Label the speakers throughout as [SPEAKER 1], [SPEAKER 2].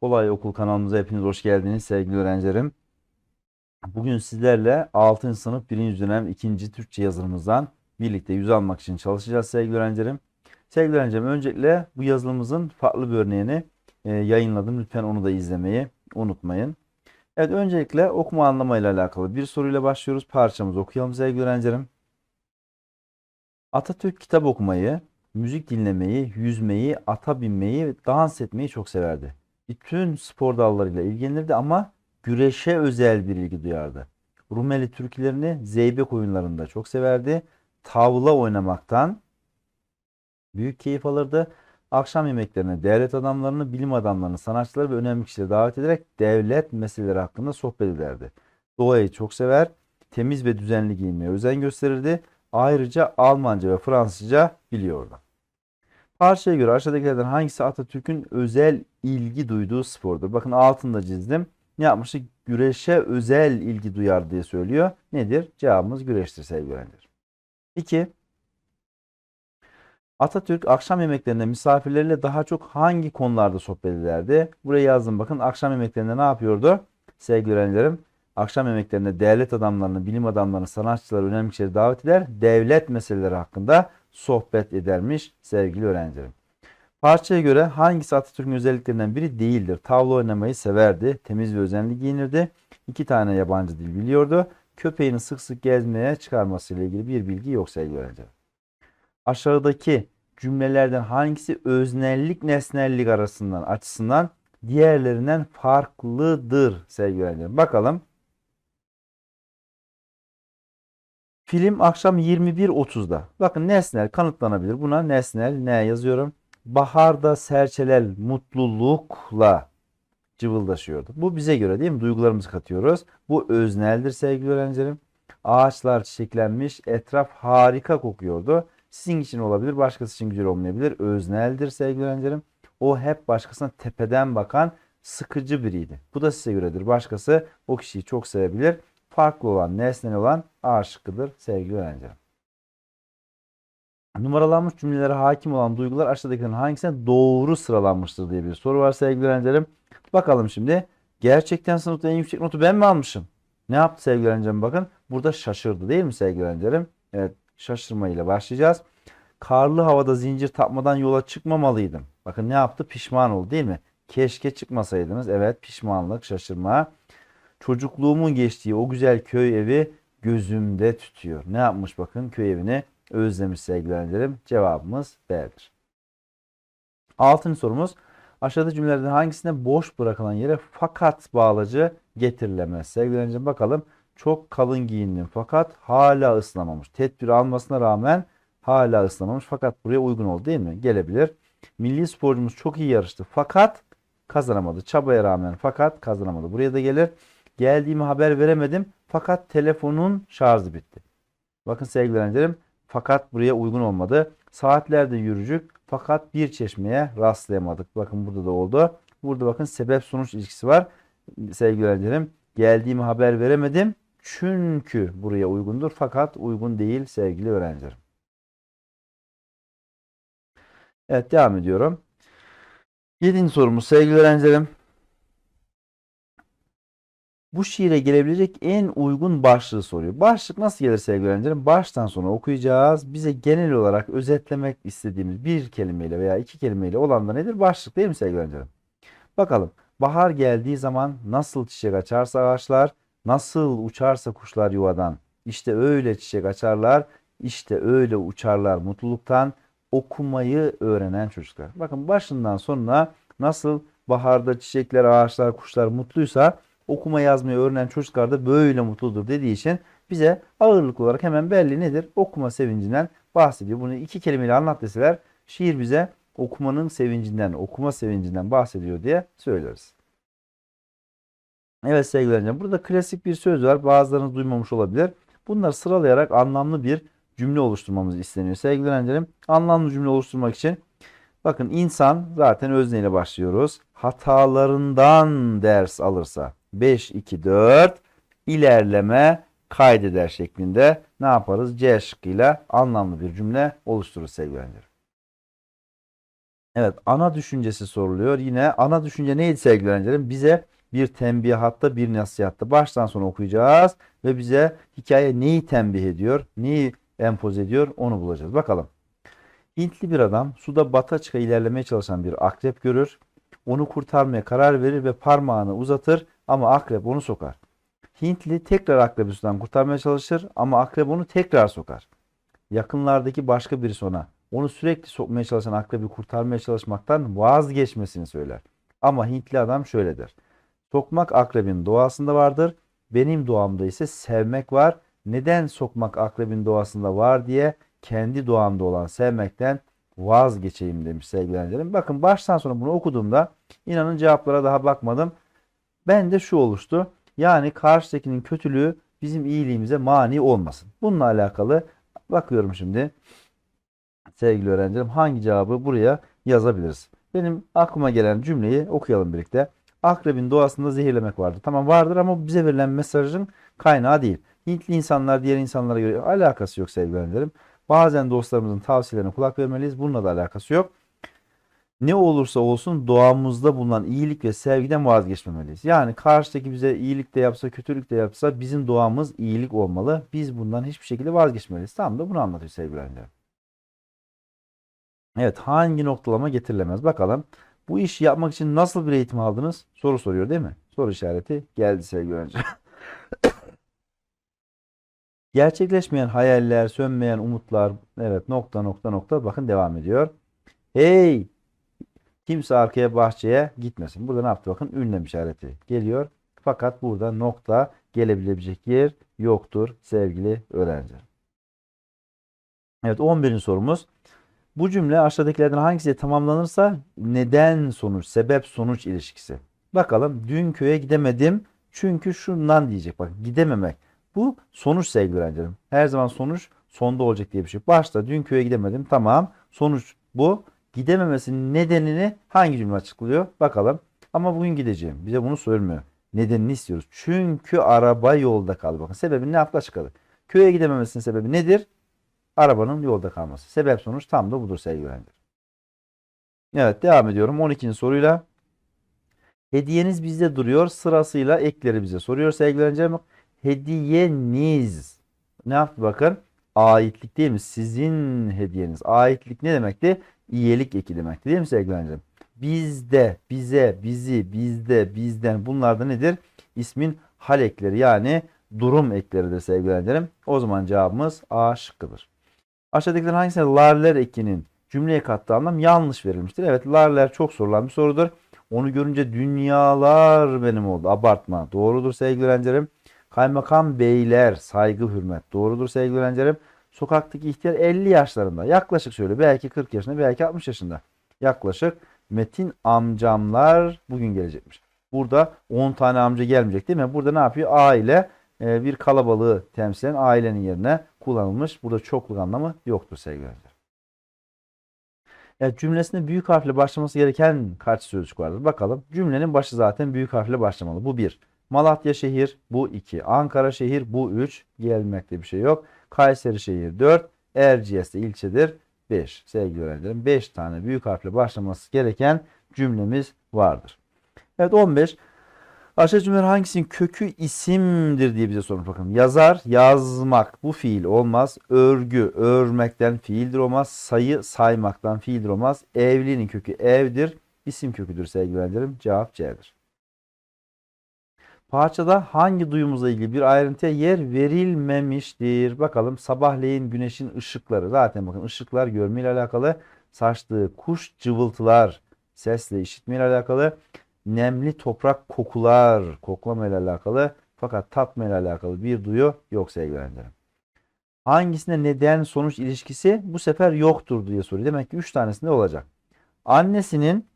[SPEAKER 1] Kolay Okul kanalımıza hepiniz hoş geldiniz sevgili öğrencilerim. Bugün sizlerle 6. sınıf 1. dönem 2. Türkçe yazılımımızdan birlikte yüz almak için çalışacağız sevgili öğrencilerim. Sevgili öğrencilerim öncelikle bu yazılımımızın farklı bir örneğini e, yayınladım. Lütfen onu da izlemeyi unutmayın. Evet öncelikle okuma anlamayla alakalı bir soruyla başlıyoruz. Parçamızı okuyalım sevgili öğrencilerim. Atatürk kitap okumayı, müzik dinlemeyi, yüzmeyi, ata binmeyi, dans etmeyi çok severdi. Bütün spor dallarıyla ilgilenirdi ama güreşe özel bir ilgi duyardı. Rumeli türkülerini zeybek oyunlarında çok severdi. Tavla oynamaktan büyük keyif alırdı. Akşam yemeklerine devlet adamlarını, bilim adamlarını, sanatçıları ve önemli kişileri davet ederek devlet meseleleri hakkında sohbet ederdi. Doğayı çok sever, temiz ve düzenli giyinmeye özen gösterirdi. Ayrıca Almanca ve Fransızca biliyordu. Parçaya göre aşağıdakilerden hangisi Atatürk'ün özel ilgi duyduğu spordur? Bakın altında çizdim. Ne yapmıştık? Güreşe özel ilgi duyar diye söylüyor. Nedir? Cevabımız güreştir sevgili öğrenciler. 2. Atatürk akşam yemeklerinde misafirleriyle daha çok hangi konularda sohbet ederdi? Buraya yazdım bakın akşam yemeklerinde ne yapıyordu? Sevgili öğrencilerim akşam yemeklerinde devlet adamlarını, bilim adamlarını, sanatçıları, önemli kişileri davet eder. Devlet meseleleri hakkında sohbet edermiş sevgili öğrencilerim. Parçaya göre hangisi Atatürk'ün özelliklerinden biri değildir? Tavla oynamayı severdi. Temiz ve özenli giyinirdi. İki tane yabancı dil biliyordu. Köpeğini sık sık gezmeye çıkarmasıyla ilgili bir bilgi yok sevgili öğrencilerim. Aşağıdaki cümlelerden hangisi öznellik nesnellik arasından açısından diğerlerinden farklıdır sevgili öğrencilerim. Bakalım. Film akşam 21.30'da. Bakın nesnel kanıtlanabilir. Buna nesnel ne yazıyorum? Baharda serçeler mutlulukla cıvıldaşıyordu. Bu bize göre değil mi? Duygularımızı katıyoruz. Bu özneldir sevgili öğrencilerim. Ağaçlar çiçeklenmiş, etraf harika kokuyordu. Sizin için olabilir, başkası için güzel olmayabilir. Özneldir sevgili öğrencilerim. O hep başkasına tepeden bakan sıkıcı biriydi. Bu da size göredir. Başkası o kişiyi çok sevebilir. Farklı olan, nesnel olan A şıkkıdır sevgili öğrencilerim. Numaralanmış cümlelere hakim olan duygular aşağıdakilerin hangisine doğru sıralanmıştır diye bir soru var sevgili öğrencilerim. Bakalım şimdi. Gerçekten sınıfta en yüksek notu ben mi almışım? Ne yaptı sevgili öğrencilerim? Bakın burada şaşırdı değil mi sevgili öğrencilerim? Evet şaşırma ile başlayacağız. Karlı havada zincir takmadan yola çıkmamalıydım. Bakın ne yaptı? Pişman oldu değil mi? Keşke çıkmasaydınız. Evet pişmanlık, şaşırma. Çocukluğumun geçtiği o güzel köy evi gözümde tütüyor. Ne yapmış bakın köy evini özlemiş sevgili öğrencilerim. Cevabımız B'dir. Altıncı sorumuz. Aşağıda cümlelerden hangisinde boş bırakılan yere fakat bağlacı getirilemez? Sevgili öğrencim bakalım. Çok kalın giyindim fakat hala ıslamamış. Tedbir almasına rağmen hala ıslamamış fakat buraya uygun oldu değil mi? Gelebilir. Milli sporcumuz çok iyi yarıştı fakat kazanamadı. Çabaya rağmen fakat kazanamadı. Buraya da gelir. Geldiğimi haber veremedim fakat telefonun şarjı bitti. Bakın sevgili öğrencilerim fakat buraya uygun olmadı. Saatlerde yürücük fakat bir çeşmeye rastlayamadık. Bakın burada da oldu. Burada bakın sebep sonuç ilişkisi var. Sevgili öğrencilerim geldiğimi haber veremedim. Çünkü buraya uygundur fakat uygun değil sevgili öğrencilerim. Evet devam ediyorum. Yedinci sorumuz sevgili öğrencilerim. Bu şiire gelebilecek en uygun başlığı soruyor. Başlık nasıl gelir sevgili öğrencilerim? Baştan sona okuyacağız. Bize genel olarak özetlemek istediğimiz bir kelimeyle veya iki kelimeyle olan da nedir? Başlık değil mi sevgili öğrencilerim? Bakalım. Bahar geldiği zaman nasıl çiçek açarsa ağaçlar, nasıl uçarsa kuşlar yuvadan. İşte öyle çiçek açarlar, işte öyle uçarlar mutluluktan okumayı öğrenen çocuklar. Bakın başından sonuna nasıl baharda çiçekler, ağaçlar, kuşlar mutluysa okuma yazmayı öğrenen çocuklar da böyle mutludur dediği için bize ağırlık olarak hemen belli nedir? Okuma sevincinden bahsediyor. Bunu iki kelimeyle anlat deseler şiir bize okumanın sevincinden, okuma sevincinden bahsediyor diye söyleriz. Evet sevgili öğrenciler burada klasik bir söz var. Bazılarınız duymamış olabilir. Bunları sıralayarak anlamlı bir cümle oluşturmamız isteniyor. Sevgili öğrencilerim anlamlı cümle oluşturmak için bakın insan zaten özneyle başlıyoruz. Hatalarından ders alırsa 5, 2, 4 ilerleme kaydeder şeklinde ne yaparız? C şıkkıyla anlamlı bir cümle oluştururuz sevgili öğrencilerim. Evet, ana düşüncesi soruluyor. Yine ana düşünce neydi sevgili öğrencilerim? Bize bir tembihatta, bir nasihatta baştan sona okuyacağız ve bize hikaye neyi tembih ediyor, neyi empoze ediyor onu bulacağız. Bakalım. Hintli bir adam suda bata çıka ilerlemeye çalışan bir akrep görür. Onu kurtarmaya karar verir ve parmağını uzatır ama akrep onu sokar. Hintli tekrar akrebi sudan kurtarmaya çalışır ama akrep onu tekrar sokar. Yakınlardaki başka birisi ona onu sürekli sokmaya çalışan akrebi kurtarmaya çalışmaktan vazgeçmesini söyler. Ama Hintli adam şöyle der. Sokmak akrebin doğasında vardır. Benim doğamda ise sevmek var. Neden sokmak akrebin doğasında var diye kendi doğamda olan sevmekten vazgeçeyim demiş sevgili öğrencilerim. Bakın baştan sona bunu okuduğumda inanın cevaplara daha bakmadım. Ben de şu oluştu. Yani karşıdakinin kötülüğü bizim iyiliğimize mani olmasın. Bununla alakalı bakıyorum şimdi sevgili öğrencilerim hangi cevabı buraya yazabiliriz? Benim aklıma gelen cümleyi okuyalım birlikte. Akrebin doğasında zehirlemek vardır. Tamam vardır ama bize verilen mesajın kaynağı değil. Hintli insanlar diğer insanlara göre alakası yok sevgili öğrencilerim. Bazen dostlarımızın tavsiyelerine kulak vermeliyiz. Bununla da alakası yok. Ne olursa olsun doğamızda bulunan iyilik ve sevgiden vazgeçmemeliyiz. Yani karşıdaki bize iyilik de yapsa, kötülük de yapsa bizim doğamız iyilik olmalı. Biz bundan hiçbir şekilde vazgeçmeliyiz. Tam da bunu anlatıyor sevgili öğrencilerim. Evet hangi noktalama getirilemez? Bakalım. Bu işi yapmak için nasıl bir eğitim aldınız? Soru soruyor değil mi? Soru işareti geldi sevgili öğrenciler. Gerçekleşmeyen hayaller, sönmeyen umutlar. Evet nokta nokta nokta bakın devam ediyor. Hey! Kimse arkaya bahçeye gitmesin. Burada ne yaptı? Bakın ünlem işareti geliyor. Fakat burada nokta gelebilecek yer yoktur sevgili öğrenciler. Evet 11. sorumuz. Bu cümle aşağıdakilerden hangisiyle tamamlanırsa neden sonuç, sebep sonuç ilişkisi. Bakalım dün köye gidemedim çünkü şundan diyecek. Bak gidememek. Bu sonuç sevgili öğrencilerim. Her zaman sonuç sonda olacak diye bir şey. Başta dün köye gidemedim. Tamam. Sonuç bu. Gidememesinin nedenini hangi cümle açıklıyor? Bakalım. Ama bugün gideceğim. Bize bunu söylemiyor. Nedenini istiyoruz. Çünkü araba yolda kaldı. Bakın sebebini ne yaptı açıkladı. Köye gidememesinin sebebi nedir? Arabanın yolda kalması. Sebep sonuç tam da budur sevgili öğrenciler. Evet devam ediyorum. 12. soruyla. Hediyeniz bizde duruyor. Sırasıyla ekleri bize soruyor sevgili öğrencilerim. Hediyeniz. Ne yaptı bakın? Aitlik değil mi? Sizin hediyeniz. Aitlik ne demekti? İyilik eki demekti değil mi sevgili öğrencilerim? Bizde, bize, bizi, bizde, bizden bunlar da nedir? İsmin hal ekleri yani durum ekleridir sevgili öğrencilerim. O zaman cevabımız A şıkkıdır. Aşağıdakilerin hangisine larler ekinin cümleye kattığı anlam yanlış verilmiştir? Evet larler çok sorulan bir sorudur. Onu görünce dünyalar benim oldu. Abartma. Doğrudur sevgili öğrencilerim. Kaymakam beyler saygı hürmet. Doğrudur sevgili öğrencilerim. Sokaktaki ihtiyar 50 yaşlarında. Yaklaşık şöyle belki 40 yaşında belki 60 yaşında. Yaklaşık Metin amcamlar bugün gelecekmiş. Burada 10 tane amca gelmeyecek değil mi? Burada ne yapıyor? Aile e, bir kalabalığı temsilen ailenin yerine kullanılmış. Burada çokluk anlamı yoktur sevgili öğrenciler. Evet, cümlesinde büyük harfle başlaması gereken kaç sözcük vardır? Bakalım. Cümlenin başı zaten büyük harfle başlamalı. Bu bir. Malatya şehir bu 2. Ankara şehir bu 3. Gelmekte bir şey yok. Kayseri şehir 4. Erciyes de ilçedir 5. Sevgili öğrencilerim 5 tane büyük harfle başlaması gereken cümlemiz vardır. Evet 15. Aşağı cümleler hangisinin kökü isimdir diye bize sormuş bakalım. Yazar, yazmak bu fiil olmaz. Örgü, örmekten fiildir olmaz. Sayı, saymaktan fiildir olmaz. Evlinin kökü evdir. İsim köküdür sevgili öğrencilerim. Cevap C'dir. Parçada hangi duyumuzla ilgili bir ayrıntıya yer verilmemiştir? Bakalım sabahleyin güneşin ışıkları. Zaten bakın ışıklar görme ile alakalı. Saçtığı kuş cıvıltılar sesle işitme ile alakalı. Nemli toprak kokular koklama ile alakalı. Fakat tatma ile alakalı bir duyu yok sevgili öğrencilerim. Hangisinde neden sonuç ilişkisi bu sefer yoktur diye soruyor. Demek ki 3 tanesinde olacak. Annesinin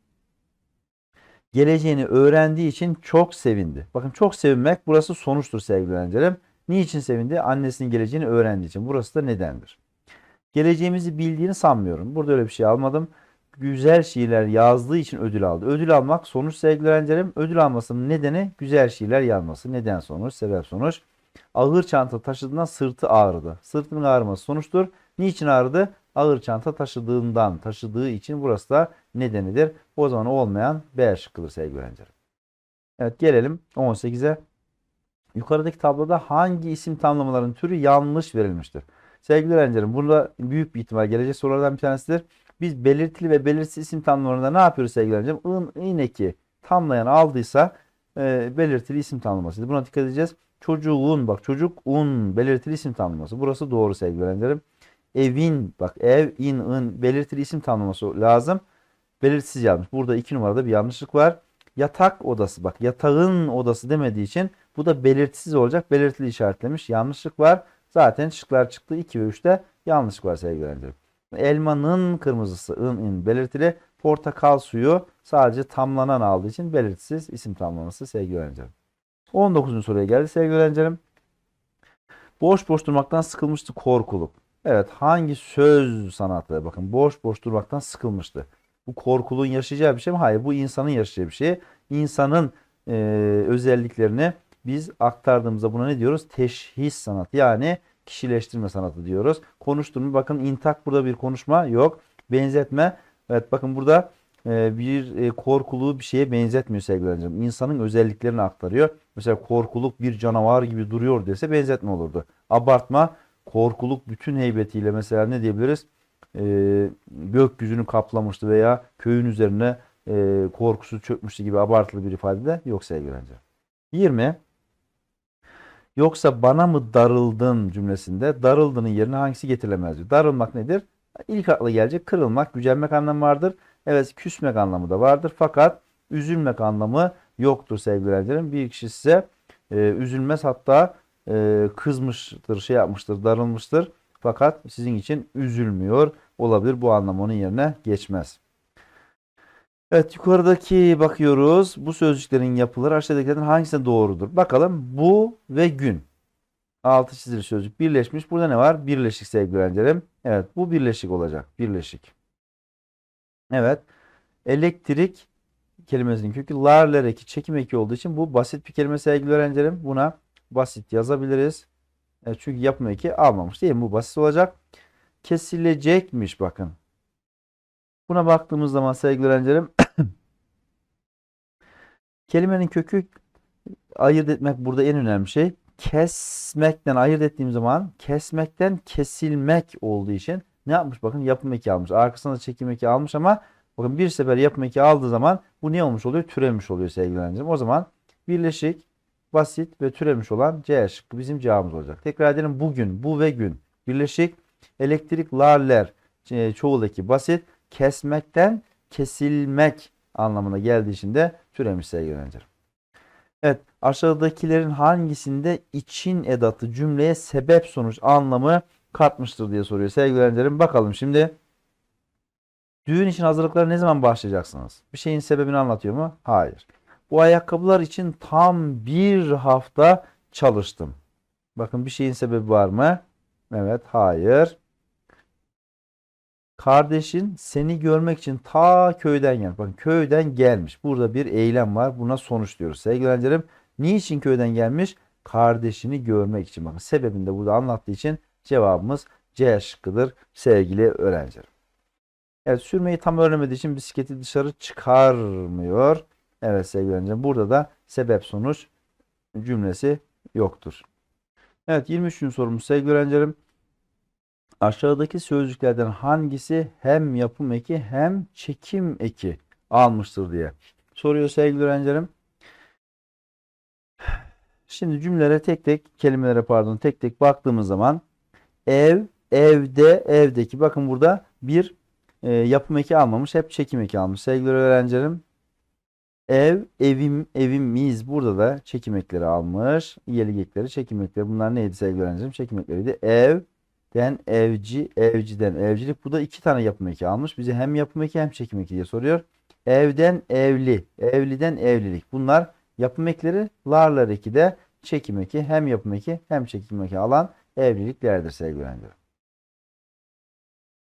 [SPEAKER 1] geleceğini öğrendiği için çok sevindi. Bakın çok sevinmek burası sonuçtur sevgili öğrencilerim. Niçin sevindi? Annesinin geleceğini öğrendiği için. Burası da nedendir. Geleceğimizi bildiğini sanmıyorum. Burada öyle bir şey almadım. Güzel şiirler yazdığı için ödül aldı. Ödül almak sonuç sevgili öğrencilerim. Ödül almasının nedeni güzel şiirler yazması. Neden sonuç? Sebep sonuç. Ağır çanta taşıdığından sırtı ağrıdı. Sırtının ağrıması sonuçtur. Niçin ağrıdı? ağır çanta taşıdığından, taşıdığı için burası da nedenidir. O zaman olmayan B şıkkıdır sevgili öğrencilerim. Evet gelelim 18'e. Yukarıdaki tabloda hangi isim tamlamaların türü yanlış verilmiştir? Sevgili öğrencilerim burada büyük bir ihtimal gelecek sorulardan bir tanesidir. Biz belirtili ve belirsiz isim tamlamalarında ne yapıyoruz sevgili öğrencilerim? In, in tamlayan aldıysa e, belirtili isim tamlamasıydı. Buna dikkat edeceğiz. Çocuğun bak çocuk un belirtili isim tamlaması. Burası doğru sevgili öğrencilerim. Evin bak ev in in belirtili isim tamlaması lazım. Belirsiz yazmış. Burada iki numarada bir yanlışlık var. Yatak odası bak yatağın odası demediği için bu da belirtisiz olacak. Belirtili işaretlemiş. Yanlışlık var. Zaten şıklar çıktı. 2 ve 3'te yanlışlık var sevgili öğrencilerim. Elmanın kırmızısı ın in belirtili. Portakal suyu sadece tamlanan aldığı için belirtisiz isim tamlaması sevgili öğrencilerim. 19. soruya geldi sevgili öğrencilerim. Boş boş durmaktan sıkılmıştı korkuluk. Evet hangi söz sanatı? Bakın boş boş durmaktan sıkılmıştı. Bu korkuluğun yaşayacağı bir şey mi? Hayır bu insanın yaşayacağı bir şey. İnsanın e, özelliklerini biz aktardığımızda buna ne diyoruz? Teşhis sanatı yani kişileştirme sanatı diyoruz. Konuşturma bakın intak burada bir konuşma yok. Benzetme. Evet bakın burada e, bir e, korkuluğu bir şeye benzetmiyor sevgili öğrencim. İnsanın özelliklerini aktarıyor. Mesela korkuluk bir canavar gibi duruyor dese benzetme olurdu. Abartma korkuluk bütün heybetiyle mesela ne diyebiliriz? E, gökyüzünü kaplamıştı veya köyün üzerine e, korkusu çökmüştü gibi abartılı bir ifade de yok sevgili öğrencim. 20. Yoksa bana mı darıldın cümlesinde darıldığının yerine hangisi getirilemez diyor. Darılmak nedir? İlk akla gelecek kırılmak, gücenmek anlamı vardır. Evet küsmek anlamı da vardır. Fakat üzülmek anlamı yoktur sevgili. Bir kişi size e, üzülmez hatta e, kızmıştır, şey yapmıştır, darılmıştır. Fakat sizin için üzülmüyor olabilir. Bu anlam onun yerine geçmez. Evet yukarıdaki bakıyoruz. Bu sözcüklerin yapıları aşağıdakilerden hangisine doğrudur? Bakalım bu ve gün. Altı çizili sözcük birleşmiş. Burada ne var? Birleşik sevgili öğrencilerim. Evet bu birleşik olacak. Birleşik. Evet. Elektrik kelimesinin kökü lar eki çekim eki olduğu için bu basit bir kelime sevgili öğrencilerim. Buna basit yazabiliriz. Evet, çünkü yapım eki almamış değil mi? Bu basit olacak. Kesilecekmiş bakın. Buna baktığımız zaman sevgili öğrencilerim kelimenin kökü ayırt etmek burada en önemli şey. Kesmekten ayırt ettiğim zaman kesmekten kesilmek olduğu için ne yapmış? Bakın yapım eki almış. Arkasında da çekim eki almış ama bakın bir sefer yapım eki aldığı zaman bu ne olmuş oluyor? Türemiş oluyor sevgili öğrencilerim. O zaman birleşik, basit ve türemiş olan C şıkkı bizim cevabımız olacak. Tekrar edelim bugün, bu ve gün. Birleşik, elektrik, larler, e, çoğul eki basit, kesmekten kesilmek anlamına geldiği için de türemiş sevgili öğrencilerim. Evet aşağıdakilerin hangisinde için edatı cümleye sebep sonuç anlamı katmıştır diye soruyor sevgili öğrencilerim. Bakalım şimdi düğün için hazırlıklara ne zaman başlayacaksınız? Bir şeyin sebebini anlatıyor mu? Hayır. Bu ayakkabılar için tam bir hafta çalıştım. Bakın bir şeyin sebebi var mı? Evet, hayır. Kardeşin seni görmek için ta köyden gelmiş. Bakın köyden gelmiş. Burada bir eylem var. Buna sonuç diyoruz. Sevgili öğrencilerim niçin köyden gelmiş? Kardeşini görmek için. Bakın sebebini de burada anlattığı için cevabımız C şıkkıdır sevgili öğrencilerim. Evet sürmeyi tam öğrenemediği için bisikleti dışarı çıkarmıyor. Evet sevgili öğrencilerim burada da sebep sonuç cümlesi yoktur. Evet 23. sorumuz sevgili öğrencilerim. Aşağıdaki sözcüklerden hangisi hem yapım eki hem çekim eki almıştır diye soruyor sevgili öğrencilerim. Şimdi cümlelere tek tek kelimelere pardon tek tek baktığımız zaman ev, evde, evdeki bakın burada bir e, yapım eki almamış hep çekim eki almış sevgili öğrencilerim. Ev, evim, evimiz burada da çekim ekleri almış. İyelik ekleri, çekim ekleri. Bunlar neydi sevgili öğrencilerim? Çekim ekleriydi. Ev, den evci, evciden evcilik. Bu da iki tane yapım eki almış. Bize hem yapım eki hem çekim eki diye soruyor. Evden evli, evliden evlilik. Bunlar yapım ekleri. Larlar eki de çekim eki. Hem yapım eki hem çekim eki alan evliliklerdir sevgili öğrencilerim.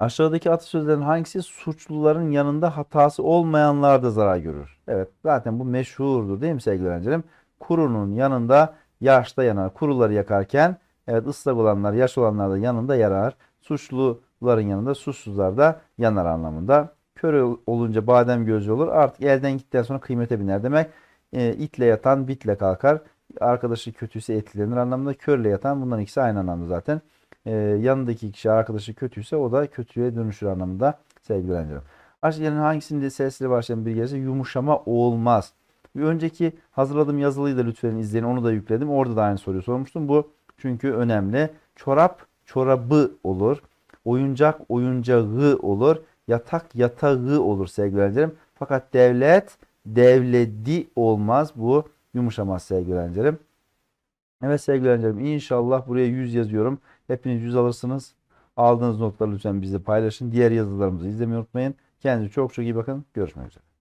[SPEAKER 1] Aşağıdaki atasözlerin hangisi suçluların yanında hatası olmayanlar da zarar görür? Evet zaten bu meşhurdur değil mi sevgili öğrencilerim? Kurunun yanında yaşta yanar. Kuruları yakarken evet ıslak olanlar, yaş olanlar da yanında yarar. Suçlu Mutluların yanında susuzlar da yanar anlamında. Kör ol- olunca badem gözü olur. Artık elden gittikten sonra kıymete biner demek. E, itle yatan bitle kalkar. Arkadaşı kötüyse etkilenir anlamında. Körle yatan bunların ikisi aynı anlamda zaten. E, yanındaki kişi arkadaşı kötüyse o da kötüye dönüşür anlamında sevgili öğrencilerim. Aşağıdakilerin hangisinde sesli başlayan bir gelirse yumuşama olmaz. Bir önceki hazırladığım yazılıyı da lütfen izleyin. Onu da yükledim. Orada da aynı soruyu sormuştum. Bu çünkü önemli. Çorap çorabı olur. Oyuncak oyuncağı olur. Yatak yatağı olur sevgili öğrencilerim. Fakat devlet devledi olmaz. Bu yumuşamaz sevgili öğrencilerim. Evet sevgili öğrencilerim inşallah buraya 100 yazıyorum. Hepiniz 100 alırsınız. Aldığınız notları lütfen bizle paylaşın. Diğer yazılarımızı izlemeyi unutmayın. Kendinize çok çok iyi bakın. Görüşmek üzere.